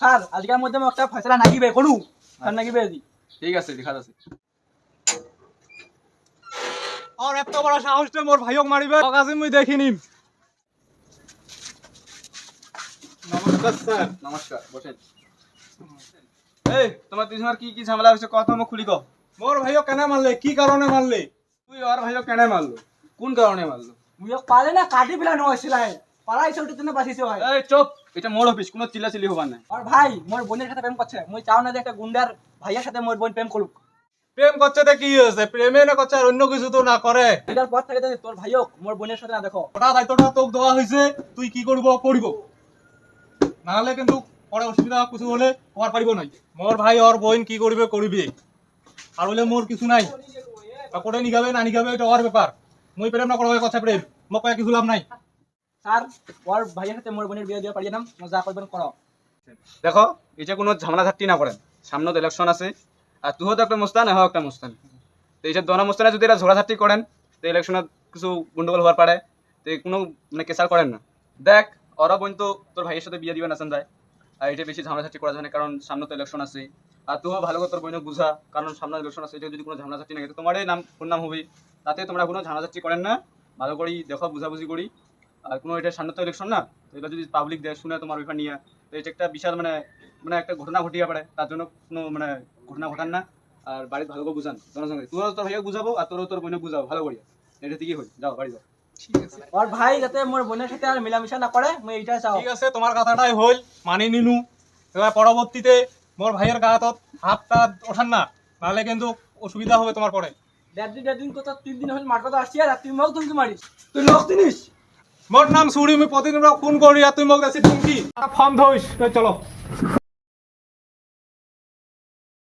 Sir আজকের মধ্যে একটা ফয়সলা নাগিবে করু স্যার নাগিবে আজি। ঠিক আছে দেখা যাচ্ছে আর এত বড় সাহসটা মোর ভাইক মারিবে কাজে মুই দেখি নিম। নমস্কার স্যার। নমস্কার বসেন। এই তোমার দুজনের কি কি ঝামেলা হয়েছে কথা মোক খুলি কও মোর ভাইক কেন মারলে কি কারণে মারলে তুই আর ভাইও কেন মারলো কোন কারণে মারলো মুই পালে না কাটি পেলানো হয়েছিল হয় এই চুপ এটা মোর অফিস কোনো চিল্লাচিল্লি হবার নাই। আর ভাই মোর বোনের সাথে প্রেম করছে মুই চাও না যে একটা গুন্ডার ভাইয়ের সাথে মোর বোন প্রেম করুক। প্রেম করছে তো কি হয়েছে? প্রেমে না করছে আর অন্য কিছু তো না করে। এটার পর থেকে তোর ভাইও মোর বোনের সাথে না দেখো। ওটা দায়িত্বটা তোকে দেওয়া হয়েছে তুই কি করব করিব নাহলে কিন্তু পরে অসুবিধা কিছু হলে তোমার পারিব নাই মোর ভাই ওর বোন কি করবে করবে। আর হলে মোর কিছু নাই। করে নিগাবে না নিগাবে এটা ওর ব্যাপার। মুই প্রেম না করব কথা প্রেম। মোক কিছু লাভ নাই। স্যার, ওর ভাইয়ের সাথে মোর বোনের বিয়ে দিয়ে পারিয়ে নাম যা করবেন করো। দেখো, এটা কোনো ঝামেলা ঝাট্টি না করেন। সামনে তো ইলেকশন আছে, আর তুইও তো একটা মুস্তান এও একটা মুস্তান। তো এইসব দনা মুস্তানে যদি এরা ঝোড়াঝাটি করেন, তো ইলেকশনত কিছু গন্ডগোল হওয়ার পারে, তো কোনো মানে কেসার করেন না। দেখ ওরা বোন তো তোর ভাইয়ের সাথে বিয়ে দিবে না যায় আর এটা বেশি ঝামেলাঝাটি করা যায় না, কারণ সামনে তো ইলেকশন আছে। আর তুইও ভালো করে তোর বোনকে বুঝা, কারণ সামনে ইলেকশন আছে এটা যদি কোনো ঝামেলাঝাটি না থাকে তোমারই নাম নাম হবে তাতে তোমরা কোনো ঝামেলাঝাটি করেন না, ভালো করেই দেখো, বুঝাবুঝি করি। আর কোনো এটা সামনে তো ইলেকশন না তো এটা যদি পাবলিক দেয় শুনে তোমার ব্যাপার নিয়ে তো এটা একটা বিশাল মানে মানে একটা ঘটনা ঘটিয়ে পারে তার জন্য কোনো মানে ঘটনা ঘটান না আর বাড়িতে ভালো করে বুঝান জনসংখ্যা। তুইও তোর ভাইকে বুঝাবো আর তোরও তোর বোনকে বুঝাবো ভালো করিয়া। এটা ঠিকই হই যাও বাড়ি যাও। ওর ভাই যাতে মোর বোনের সাথে আর মিলামিশা না করে মুই এইটাই চাও। ঠিক আছে তোমার কথাটাই হল মানি নিনু। এবার পরবর্তীতে মোর ভাইয়ের গা হাতত হাতটা ওঠান না নাহলে কিন্তু অসুবিধা হবে তোমার পরে। দেড় দিন দেড় দিন কথা তিন দিন হল মার কথা আসছি আর তুই মোক তুমি মারিস। তুই লোক জিনিস মোর নাম সুরি মুই প্রতিদিন ফোন করি আর তুই মোক দেখছি টুমকি ফর্ম ধরিস চলো।